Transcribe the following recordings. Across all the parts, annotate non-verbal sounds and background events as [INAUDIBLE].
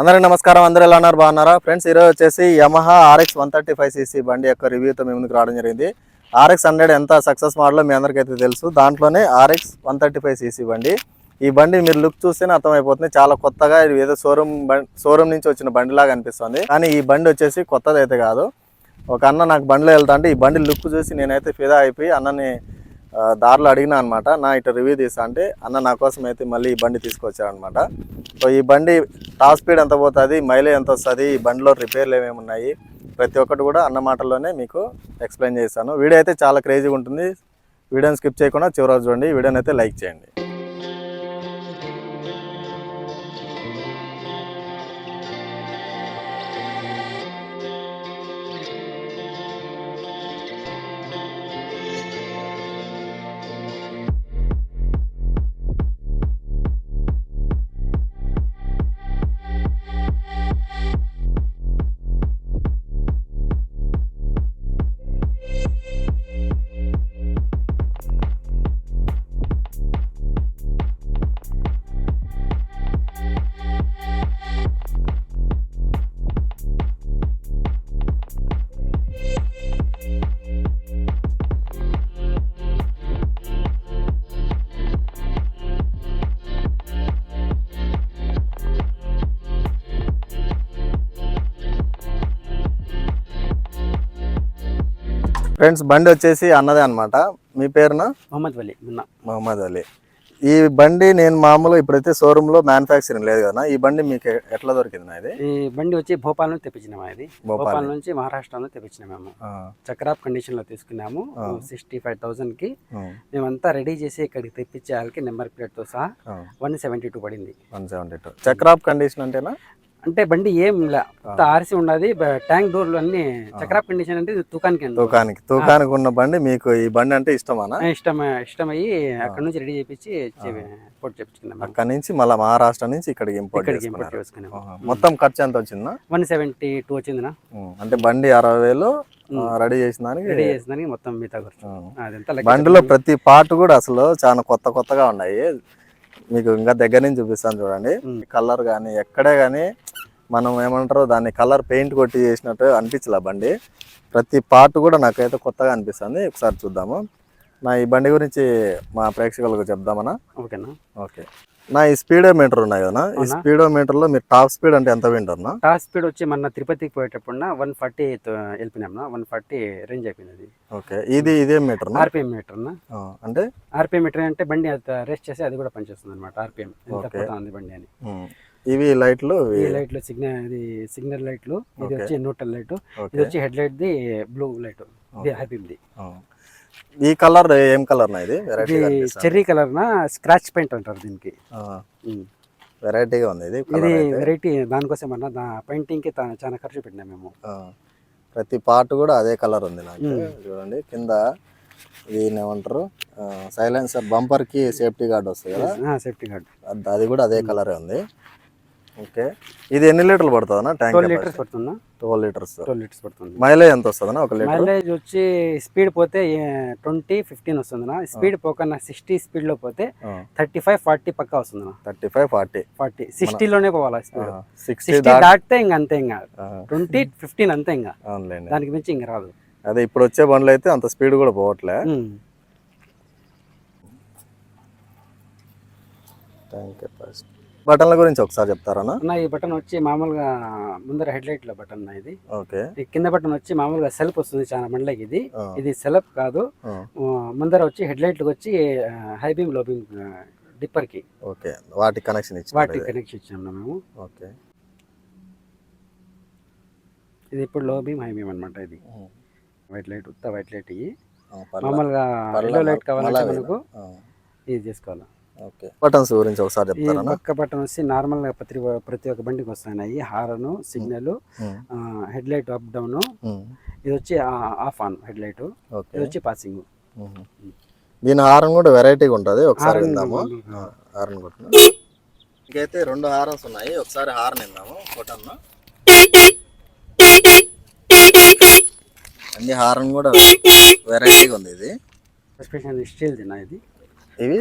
అందరికీ నమస్కారం. అందరూ ఎలా ఉన్నారు? బాగున్నారా? ఫ్రెండ్స్ ఈరోజు వచ్చేసి Yamaha RX one thirty five CC బండి యొక్క రివ్యూతో మీ ముందుకు రావడం జరిగింది. ఆర్ఎక్స్ హండ్రెడ్ ఎంత సక్సెస్ మోడలో మీ అందరికైతే తెలుసు. దాంట్లోనే RX one thirty five CC బండి. ఈ బండి మీరు లుక్ చూస్తేనే అర్థమైపోతుంది. చాలా కొత్తగా ఇది ఏదో షోరూమ్ షోరూమ్ నుంచి వచ్చిన బండిలాగా అనిపిస్తుంది. కానీ ఈ బండి వచ్చేసి కొత్తది అయితే కాదు. ఒక అన్న నాకు బండిలో వెళ్తా అంటే ఈ బండి లుక్ చూసి నేనైతే ఫిదా అయిపోయి అన్నని దారిలో అడిగినా అనమాట నా ఇటు రివ్యూ తీసా అంటే అన్న నా కోసం అయితే మళ్ళీ ఈ బండి తీసుకొచ్చారనమాట సో ఈ బండి టాప్ స్పీడ్ ఎంత పోతుంది మైలేజ్ ఎంత వస్తుంది ఈ బండిలో రిపేర్లు ఏమేమి ఉన్నాయి ప్రతి ఒక్కటి కూడా అన్న మాటల్లోనే మీకు ఎక్స్ప్లెయిన్ చేస్తాను. వీడియో అయితే చాలా క్రేజీగా ఉంటుంది. వీడియోని స్కిప్ చేయకుండా చివరి చూడండి. వీడియోని అయితే లైక్ చేయండి. ఫ్రెండ్స్ బండి వచ్చేసి అన్నదే అనమాట మీ పేరున? మహమ్మద్ మున్నా మహమ్మద్ అలీ. ఈ బండి నేను మామూలుగా ఇప్పుడైతే షోరూంలో మ్యానుఫ్యాక్చరింగ్ లేదు కదా ఈ బండి మీకు ఎట్లా దొరికింది ఇది? ఈ బండి వచ్చి భోపాల్ నుంచి తెప్పించినాము ఇది భోపాల్. నుంచి మహారాష్ట్ర నుంచి తెప్పించినాము చక్రాప్ కండిషన్లో తీసుకున్నాము. సిక్స్టీ ఫైవ్ థౌసండ్కి. మేమంతా రెడీ చేసి ఇక్కడికి తెప్పించే వాళ్ళకి నెంబర్ ప్లేట్తో సహా వన్ సెవెంటీ టూ పడింది. వన్ సెవెంటీ టూ చక్రాప్ కండిషన్ అంటేనా? అంటే బండి ఏం లే ఆర్సి ఉన్నది బ- ట్యాంక్ డోర్లు అన్ని చక్రాప్ కండిషన్ అంటే తుకానికి. తూకానికి తూకానికి ఉన్న బండి మీకు ఈ బండి అంటే ఇష్టమానా? ఇష్టం ఇష్టమయ్యి అక్కడ నుంచి రెడీ చేపించి పోటీ చేపించుకున్నాము అక్కడి నుంచి మళ్ళీ మహారాష్ట్ర నుంచి ఇక్కడికి ఇంపోర్ట్ ఇంపోర్ట్ ఆహా. మొత్తం ఖర్చు ఎంత వచ్చిందా? వన్ సెవెంటీ టూ వచ్చిందినా. అంటే బండి అరవై వేలు రెడీ చేసిన రెడీ చేసిన మొత్తం మిగతా ఖర్చు. బండిలో ప్రతి పార్ట్ కూడా అసలు చాలా కొత్త కొత్తగా ఉన్నాయి. మీకు ఇంకా దగ్గర నుంచి చూపిస్తాను చూడండి. కలర్ కానీ ఎక్కడే కానీ మనం ఏమంటారు దాన్ని కలర్ పెయింట్ కొట్టి చేసినట్టు అనిపించలే బండి. ప్రతి పార్ట్ కూడా నాకైతే కొత్తగా అనిపిస్తుంది. ఒకసారి చూద్దాము. నా ఈ బండి గురించి మా ప్రేక్షకులకు చెప్దామనా? ఓకేనా? ఓకే. నా ఈ స్పీడోమీటర్ ఉన్నాయి కదా ఈ అవునా? స్పీడోమీటర్లో మీరు టాప్ స్పీడ్ అంటే ఎంత వింటారు టాప్ స్పీడ్ వచ్చి మన తిరుపతికి పోయేటప్పుడు వన్ ఫార్టీ వెళ్ళిపోయినాం వన్ ఫార్టీ రేంజ్ అయిపోయింది ఓకే. ఇది ఇదే మీటర్ ఆర్పిఎం మీటర్ అంటే? ఆర్పిఎం మీటర్ అంటే బండి రెస్ట్ చేసి అది కూడా పనిచేస్తుంది అనమాట ఆర్పిఎం. ఎంత బండి అని. ఇవి లైట్లు ఈ లైట్లు సిగ్నల్ ఇది సిగ్నల్ లైట్లు ఇది. వచ్చి న్యూట్రల్ లైట్ ఇది వచ్చి హెడ్ లైట్ ది బ్లూ లైట్ ఇది ఆర్పిఎం ది ఆ. ఈ కలర్ ఏం కలర్ నా ఇది చెర్రీ కలర్ నా స్క్రాచ్ పెయింట్ అంటారు దీనికి. వెరైటీగా ఉంది ఇది ఇది. వెరైటీ దానికోసం అన్న దా పెయింటింగ్కి చాలా ఖర్చు పెట్టినాం మేము. ప్రతి పార్ట్ కూడా అదే కలర్ ఉంది నాకు. చూడండి కింద దీని ఏమంటారు? సైలెన్సర్ బంపర్కి సేఫ్టీ గార్డ్ వస్తుంది కదా? Safety guard. అది కూడా అదే కలరే ఉంది. ఓకే. ఇది ఎన్ని లీటర్లు పడుతుందన్నా ట్యాంక్ ట్వెల్వ్ లీటర్స్ పడుతుందా ట్వెల్వ్ లీటర్స్. ట్వెల్వ్ లీటర్స్ పడుతుంది. మైలేజ్ ఎంత వస్తుందన్నా ఒక లీటర్? మైలేజ్ వచ్చి స్పీడ్ పోతే ట్వంటీ ఫిఫ్టీన్ వస్తుందినా స్పీడ్ పోకన్నా సిక్స్టీ స్పీడ్లో పోతే థర్టీ ఫైవ్ ఫార్టీ పక్కా వస్తుందినా థర్టీ ఫైవ్ ఫార్టీ. ఫార్టీ. సిక్స్టీలోనే పోవాలా స్పీడ్? సిక్స్టీ దాటితే ఇంక అంతే ఇంకా. ట్వంటీ ఫిఫ్టీన్ అంతే ఇంకా. దానికి మించి ఇంక రాదు. అదే ఇప్పుడు వచ్చే బండ్లు అయితే అంత స్పీడ్ కూడా పోవట్లే. ఉమ్. ట్యాంక్ కెపాసిటీ బటన్ల గురించి ఒకసారి చెప్తారన్నా అన్న ఈ బటన్ వచ్చి మామూలుగా ముందర హెడ్ లైట్లో బటన్ ఇది. ఓకే. కింద బటన్ వచ్చి మామూలుగా సెల్ఫ్ వస్తుంది చాలా మండలకి ఇది. ఇది సెల్ఫ్ కాదు. ముందర వచ్చి హెడ్ లైట్ వచ్చి హై బీమ్లో బీమ్ డిప్పర్కి ఓకే. వాటి కనెక్షన్ ఇచ్చి వాటికి కనెక్షన్ ఇచ్చాము మేము. ఓకే. ఇది ఇప్పుడు లో బీమ్ హై బీమ్ అనమాట ఇది. వైట్ లైట్ ఉత్త వైట్ లైట్ ఇవి. మామూలుగా ఎల్లో లైట్ కావాలంటే? మనకు ఇది చేసుకోవాలి. బటన్స్ గురించి ఒకసారి పక్క బటన్ వచ్చి నార్మల్గా ప్రతి ప్రతి ఒక్క బండికి వస్తున్నాయి. Horn signal headlight up down ఇది వచ్చి ఆఫ్ ఆన్ హెడ్ లైట్ ఇది వచ్చి పాసింగ్. దీని హారం కూడా వెరైటీగా ఉంటుంది. ఒకసారి విందాము. హారన్ కొట్టిన ఇంకైతే రెండు హారన్స్ ఉన్నాయి. ఒకసారి హారన్ విందాము. కొట్టన్న. అన్ని హారన్ కూడా వెరైటీగా ఉంది ఇది. ఎస్పెషల్ స్టీల్ తిన్నా ఇది? ఇవి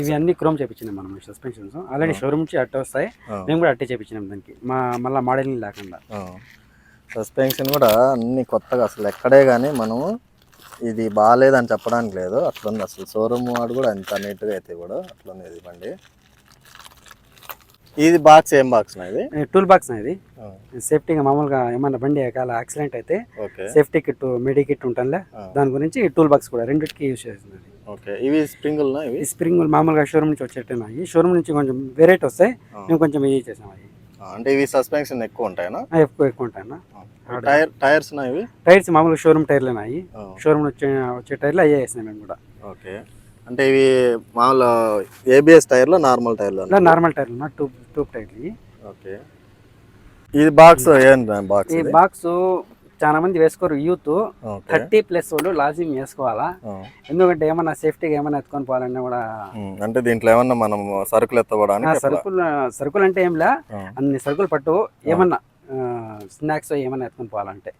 ఇవి అన్ని క్రోమ్ చేపించినాం మనం సస్పెన్షన్స్ ఆల్రెడీ షోరూమ్ నుంచి అట్టే వస్తాయి. మేము కూడా అట్టే చేపించినాం దానికి. మా మళ్ళీ మోడలింగ్ లేకుండా. సస్పెన్షన్ కూడా అన్ని కొత్తగా అసలు ఎక్కడే కానీ మనము ఇది బాగాలేదని చెప్పడానికి లేదు. అట్లుంది అసలు. షోరూమ్ వాడు కూడా అంత నీట్గా అయితే కూడా అట్లుంది ఇది బండి. ఇది బాక్స్ ఏం బాక్స్ ఇది? టూల్ బాక్స్ ఇది. సేఫ్టీగా మామూలుగా ఏమన్నా బండి ఎకాల యాక్సిడెంట్ అయితే సేఫ్టీ కిట్ మెడి కిట్ ఉంటుందిలే. దాని గురించి టూల్ బాక్స్ కూడా రెండింటికి యూజ్ చేస్తుంది ఓకే. ఇవి స్ప్రింగుల్నా ఇవి? ఈ స్ప్రింగ్ మామూలుగా షోరూమ్ నుంచి వచ్చేట్టున్నాయి షోరూమ్ నుంచి కొంచెం వెరైటీ వస్తాయి. మేము కొంచెం ఇది చేసాం అవి. అంటే ఇవి సస్పెన్షన్ ఎక్కువ ఉంటాయనా? ఎక్కువ ఎక్కువ ఉంటాయన్న. టైర్ టైర్స్ ఇవి? టైర్స్ మామూలుగా షోరూమ్ టైర్లు ఉన్నాయి ఆ, షోరూమ్ వచ్చే వచ్చే టైర్లు అయ్యే వేసినాం మేము కూడా. ఓకే. అంటే ఇవి మామూలు ఏబిఎస్ టైర్లో నార్మల్ టైర్లో నార్మల్ టైర్లు ట్యూబ్ ట్యూబ్ టైర్లు ఇవి. ఓకే. ఇది బాక్స్ ఏం బాక్స్ ఈ బాక్స్ చాలా మంది వేసుకోరు యూత్. థర్టీ ప్లస్ వాళ్ళు లాజిమ్ వేసుకోవాలా. ఎందుకంటే ఏమన్నా సేఫ్టీగా ఏమన్నా ఎత్తుకొని పోవాలన్నా కూడా అంటే దీంట్లో ఏమన్నా మనం సరుకులు ఎత్తబడానికి? సరుకులు సరుకులు అంటే ఏంలా ఆ, అన్ని సరుకులు పట్టు. ఏమన్నా స్నాక్స్ ఏమన్నా ఎత్తుకొని పోవాలంటే.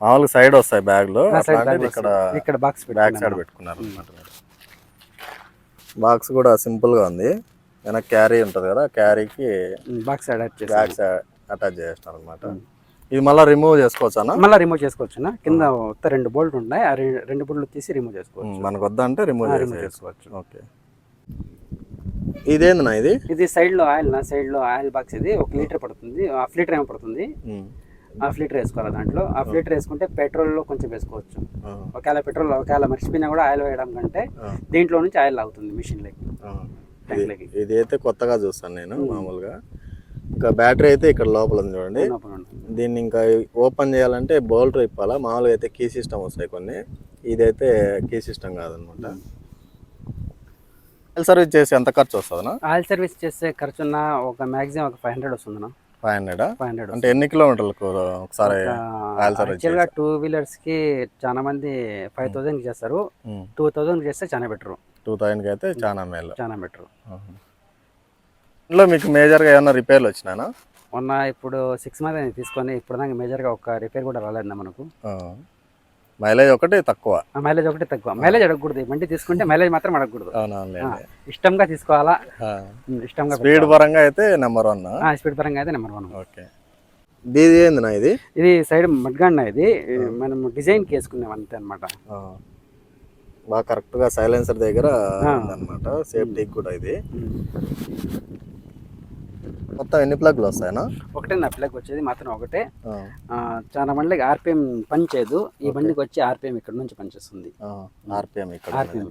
మామూలుగా సైడ్ వస్తాయి అట్లాంటిది bag ఇక్కడ. ఇక్కడ బాక్స్ బ్యాక్ సైడ్ పెట్టుకున్నారు బాక్స్ కూడా సింపుల్గా ఉంది. వెనక క్యారీ ఉంటుంది కదా క్యారీకి బాక్స్ అటాచ్ చేసి బ్యాక్ సైడ్ అటాచ్ చేస్తారు అనమాట ఇది మళ్ళీ రిమూవ్ చేసుకోవచ్చా మళ్ళీ రిమూవ్ చేసుకోవచ్చు కింద రెండు బోల్ట్ ఉన్నాయి ఆ రెండు బోల్ట్లు తీసి రిమూవ్ చేసుకోవచ్చు. మనకు వద్దంటే రిమూవ్ రిమూవ్ చేసేయచ్చు. చేసుకోవచ్చు. ఓకే. ఇదేందినా ఇది? ఇది సైడ్లో ఆయిల్ నా సైడ్లో ఆయిల్ బాక్స్ ఇది. ఒక లీటర్ పడుతుంది. హాఫ్ లీటర్ ఏమో పడుతుంది. హాఫ్ లీటర్ వేసుకోవాలి దాంట్లో. హాఫ్ లీటర్ వేసుకుంటే పెట్రోల్లో కొంచెం వేసుకోవచ్చు. ఒకవేళ పెట్రోల్ ఒకవేళ మర్చిపోయినా కూడా ఆయిల్ వేయడం కంటే దీంట్లో నుంచి ఆయిల్ అవుతుంది మిషన్. ట్యాంక్లకి ఇది అయితే కొత్తగా చూస్తాను నేను మామూలుగా. ఇంకా బ్యాటరీ అయితే ఇక్కడ లోపల ఉంది చూడండి. దీన్ని ఇంకా ఓపెన్ చేయాలంటే బౌల్ట్ ఇప్పాలా? మామూలుగా అయితే కీ సిస్టమ్ వస్తాయి కొన్ని. ఇదైతే కీ సిస్టమ్ కాదనమాట. సర్వీస్ చేసి ఎంత ఖర్చు వస్తుందనా ఆయిల్ సర్వీస్ చేసే ఖర్చున్న ఒక మాక్సిమం ఒక ఫైవ్ హండ్రెడ్ వస్తుంది ఫైవ్ హండ్రెడా? ఫైవ్ హండ్రెడ్ అంటే ఎన్ని కిలోమీటర్లకు ఒకసారి ఆయిల్ సర్వీస్ యాక్చువల్గా టూ వీలర్స్కి చాలా మంది ఫైవ్ థౌసండ్ చేస్తారు. టూ థౌసండ్ చేస్తే చాలా బెటర్ టూ థౌజండ్కి అయితే చాలా మేలు. చాలా బెటర్ ఇందులో మీకు మేజర్గా ఏమైనా రిపేర్లు వచ్చినానా మొన్న ఇప్పుడు సిక్స్ మంత్ అయింది తీసుకొని ఇప్పుడు దాకా మేజర్గా ఒక రిపేర్ కూడా రాలేదు మనకు. మైలేజ్ ఒకటి తక్కువ. మైలేజ్ ఒకటి తక్కువ. మైలేజ్ అడగకూడదు. బండి తీసుకుంటే మైలేజ్ మాత్రం అడగకూడదు. ఇష్టంగా తీసుకోవాలా? ఇష్టంగా స్పీడ్ పరంగా అయితే నెంబర్ వన్ స్పీడ్ పరంగా అయితే నెంబర్ వన్ ఓకే ఇది ఏందినా ఇది? ఇది సైడ్ మడ్గాడిన ఇది. మనం డిజైన్కి వేసుకున్నాం అంతే అనమాట. బాగా కరెక్ట్గా సైలెన్సర్ దగ్గర ఉందన్నమాట. సేఫ్టీకి కూడా ఇది. మొత్తం ఎన్ని ప్లగ్లు వస్తాయనా ఒకటే నా పిల్లకి వచ్చేది మాత్రం ఒకటే. చాలా మందికి ఆర్పిఎం పనిచేయదు. ఈ బండికి వచ్చి ఆర్పిఎం ఇక్కడ నుంచి పనిచేస్తుంది. ఆర్పిఎం ఇక్కడ ఆర్పిఎం.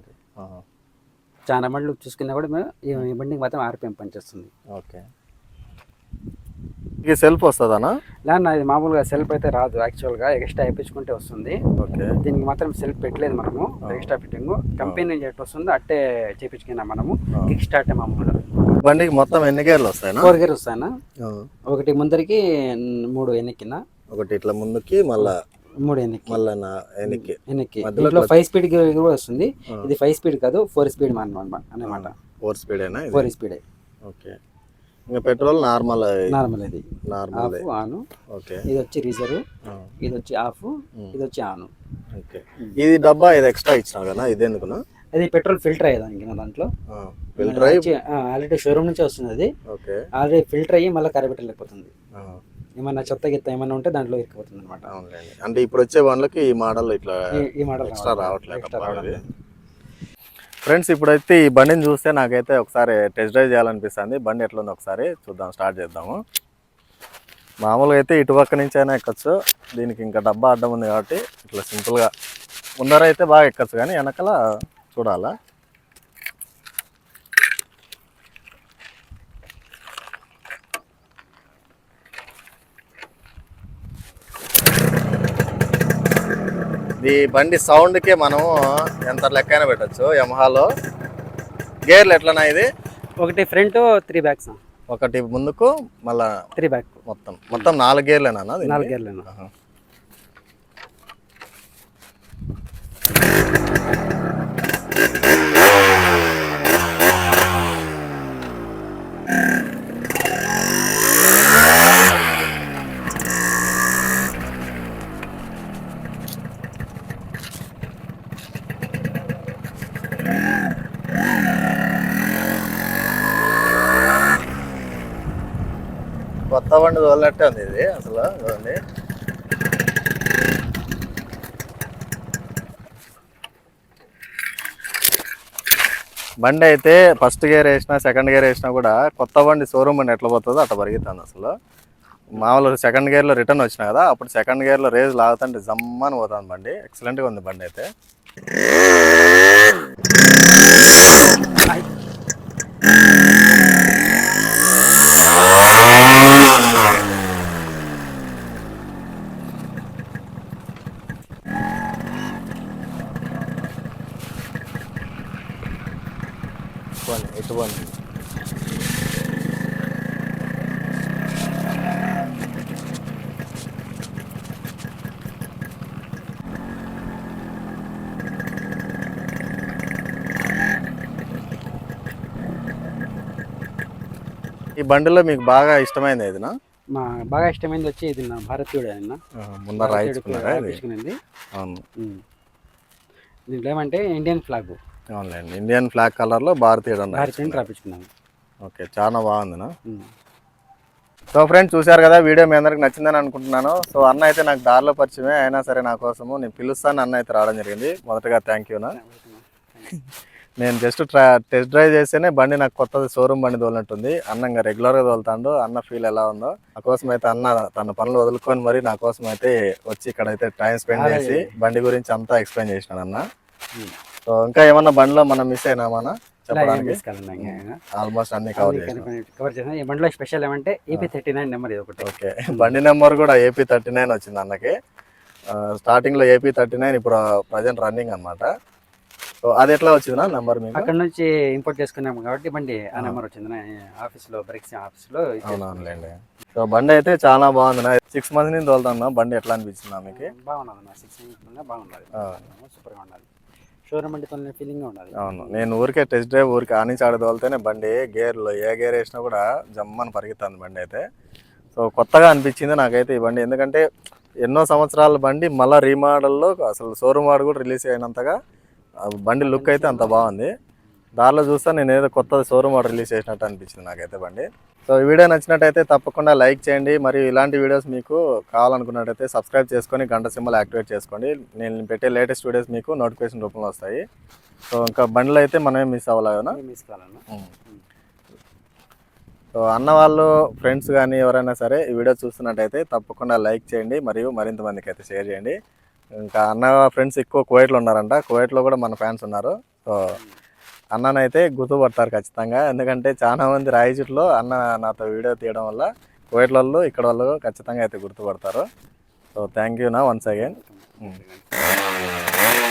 చాలా బండ్లు చూసుకున్నా కూడా మేము ఈ బండికి మాత్రం ఆర్పిఎం పనిచేస్తుంది. ఓకే. ఇది సెల్ఫ్ వస్తుందనా? లేదన్న ఇది మామూలుగా సెల్ఫ్ అయితే రాదు. యాక్చువల్గా ఎక్స్ట్రా వేయించుకుంటే వస్తుంది. ఓకే. దీనికి మాత్రం సెల్ఫ్ పెట్టలేదు మనము. Extra fitting. కంపెనీ నుంచి ఎట్టు వస్తుందో అట్టే చేపించుకున్నాం మనము. కిక్ స్టార్ట్ మామూలుగా బండికి మొత్తం ఎన్ని గేర్లు వస్తాయనా ఫోర్ గేర్ వస్తాయన్న. ఆ, ఒకటి ముందరికి మూడు ఎన్నికిన ఒకటి ఇట్లా ముందుకి మళ్ళా మూడు ఎన్నికి మళ్ళా ఎన్నికి దీంట్లో ఫైవ్ స్పీడ్ కూడా వస్తుంది. ఇది ఫైవ్ స్పీడ్ కాదు ఫోర్ స్పీడ్ అన్నమాట four speed four speed. Okay. ఇంకా పెట్రోల్ నార్మల్ నార్మల్ ఇది. Normal on. ఓకే. ఇది వచ్చి రిజర్వ్ ఇది వచ్చి ఆఫ్ ఇది వచ్చి ఆన్. ఓకే. ఇది డబ్బా ఇది ఎక్స్ట్రా ఇచ్చినావు కదా ఇది ఎందుకునా అది పెట్రోల్ ఫిల్టర్ అయ్యేదానికి నా దాంట్లో. ఫిల్టర్ ఆల్రెడీ షోరూమ్ నుంచి వస్తుంది అది. ఓకే. ఆల్రెడీ ఫిల్టర్ అయ్యి మళ్ళీ కరబెట్టలు వెళ్ళిపోతుంది ఏమన్నా చెత్త గిత్త ఏమన్నా ఉంటే దాంట్లో ఇరికిపోతుంది అనమాట అంటే ఇప్పుడు వచ్చే బండ్లకి ఈ మోడల్ ఇట్లా ఈ మోడల్ ఎక్స్ట్రా రావట్లేదు. ఫ్రెండ్స్ ఇప్పుడైతే ఈ బండిని చూస్తే నాకైతే ఒకసారి టెస్ట్ డ్రైవ్ చేయాలనిపిస్తుంది. బండి ఎట్లుందో ఒకసారి చూద్దాం స్టార్ట్ చేద్దాము. మామూలుగా అయితే ఇటు పక్క నుంచి అయినా ఎక్కచ్చు. దీనికి ఇంకా డబ్బా అడ్డం ఉంది కాబట్టి ఇట్లా సింపుల్గా. ముందర అయితే బాగా ఎక్కచ్చు కానీ వెనకాల చూడాలా? ఈ బండి సౌండ్కే మనము ఎంత లెక్కైనా పెట్టచ్చు. యమహాలో గేర్లు ఎట్లనా ఇది? ఒకటి ఫ్రంట్ త్రీ బ్యాక్స్ ఒకటి ముందుకు మళ్ళా త్రీ బ్యాక్. మొత్తం. మొత్తం నాలుగు గేర్లేనా నాలుగు గేర్లు కొత్త బండి తోలినట్టే ఉంది ఇది అసలు చూడండి. బండి అయితే ఫస్ట్ గేర్ వేసినా సెకండ్ గేర్ వేసినా కూడా కొత్త బండి షోరూమ్ బండి ఎట్లా పోతుందో అట్లా పరిగెత్తాను అసలు. మామూలు సెకండ్ గేర్లో రిటర్న్ వచ్చిన కదా అప్పుడు సెకండ్ గేర్లో రేజ్ లాగుతుంటే జమ్మని పోతుంది బండి. ఎక్సలెంట్గా ఉంది బండి అయితే పోనీ ఇటు పోనీ ఈ బండిలో మీకు బాగా ఇష్టమైంది ఏదినా? మా బాగా ఇష్టమైంది వచ్చి ఇది నా భారతీయుడు ఆయన ముందర రాయించుకున్నారా అవును. దీంట్లో ఏమంటే ఇండియన్ ఫ్లాగ్. అవునులేండి. ఇండియన్ ఫ్లాగ్ కలర్లో భారతీయుడు భారతీయుని రాపించుకున్నాను ఓకే చాలా బాగుందినా. సో ఫ్రెండ్స్ చూశారు కదా వీడియో మీ అందరికి నచ్చిందని అనుకుంటున్నాను. సో అన్న అయితే నాకు దారిలో పరిచయమే అయినా సరే నా కోసము నేను పిలుస్తాను అన్న అయితే రావడం జరిగింది. మొదటగా థ్యాంక్ యూనా [LAUGHS] నేను జస్ట్ ట్రా టెస్ట్ డ్రైవ్ చేస్తేనే బండి నాకు కొత్తది షోరూమ్ బండి తోలినట్టుంది. అన్న ఇంకా రెగ్యులర్గా తోలుతాడు. అన్న ఫీల్ ఎలా ఉందో నా కోసం అయితే అన్న తన పనులు వదులుకొని మరి నా కోసం అయితే వచ్చి ఇక్కడ అయితే టైం స్పెండ్ చేసి బండి గురించి అంతా ఎక్స్ప్లెయిన్ చేసినాడు అన్న. సో ఇంకా ఏమన్నా బండిలో మనం మిస్ అయినామా ఇలా ఏం చెప్పడానికి తీసుకోవాలన్నా ఇంకా? ఆల్మోస్ట్ అన్ని కవర్ అది చేసినాం. కనుక కవర్ చేసాను. ఈ బండిలో స్పెషల్ ఏమంటే ఏపీ థర్టీ నైన్ నెంబర్ ఇది ఒకటి. ఓకే. బండి నెంబర్ కూడా ఏపీ థర్టీ నైన్ వచ్చింది అన్నకి. ఆ, starting లో ఏపీ థర్టీ నైన్ ఇప్పుడు ప్రజెంట్ రన్నింగ్ అన్నమాట. సో అది ఎట్లా వచ్చిందా నెంబర్ మీకు? అక్కడ నుంచి ఇంపోర్ట్ చేసుకున్నాం కాబట్టి బండి ఆ నెంబర్ వచ్చింది. ఆఫీస్లో బ్రేక్స్ ఆఫీస్లో. అవునవునులేండి. సో బండి అయితే చాలా బాగుంది. నా సిక్స్ మంత్స్ నుంచి తోలుతాను బండి ఎట్లా అనిపించింది మీకు? బాగున్నది నా సిక్స్ బాగున్నది. ఆ. సూపర్గా ఉన్నది. షోరూమ్ బండి తోలిన ఫీలింగ్ అవును. నేను ఊరికే టెస్ట్ డ్రైవ్ ఊరికి ఆనించి ఆడ తోలితేనే బండి గేర్లో ఏ గేర్ వేసినా కూడా జమ్మని పరిగెత్తుంది బండి అయితే. సో కొత్తగా అనిపించింది నాకైతే ఈ బండి. ఎందుకంటే ఎన్నో సంవత్సరాల బండి మళ్ళీ రీమోడల్లో అసలు షోరూమ్ వాడు కూడా రిలీజ్ అయినంతగా బండి లుక్ అయితే అంత బాగుంది. దారిలో చూస్తే నేను ఏదో కొత్త షోరూమ్ వాడు రిలీజ్ చేసినట్టు అనిపించింది నాకైతే బండి. సో ఈ వీడియో నచ్చినట్టయితే తప్పకుండా లైక్ చేయండి. మరియు ఇలాంటి వీడియోస్ మీకు కావాలనుకున్నట్టయితే సబ్స్క్రైబ్ చేసుకొని గంట సింబల్ యాక్టివేట్ చేసుకోండి. నేను పెట్టే లేటెస్ట్ వీడియోస్ మీకు నోటిఫికేషన్ రూపంలో వస్తాయి. సో ఇంకా బండ్లు అయితే మనమే మిస్ అవ్వలేదనా మిస్ కావాలన్నా? సో అన్న వాళ్ళు ఫ్రెండ్స్ కానీ ఎవరైనా సరే ఈ వీడియో చూస్తున్నట్టయితే తప్పకుండా లైక్ చేయండి. మరియు మరింత మందికి అయితే షేర్ చేయండి. ఇంకా అన్న ఫ్రెండ్స్ ఎక్కువ కువైట్లో ఉన్నారంట. కువైట్లో కూడా మన ఫ్యాన్స్ ఉన్నారు. సో అన్ననైతే గుర్తుపడతారు ఖచ్చితంగా. ఎందుకంటే చాలా మంది రాయచుట్లో అన్న నాతో వీడియో తీయడం వల్ల కువైట్ వాళ్ళు ఇక్కడ వాళ్ళు ఖచ్చితంగా అయితే గుర్తుపడతారు. సో థ్యాంక్ యూ నా వన్స్ అగైన్. Hmm.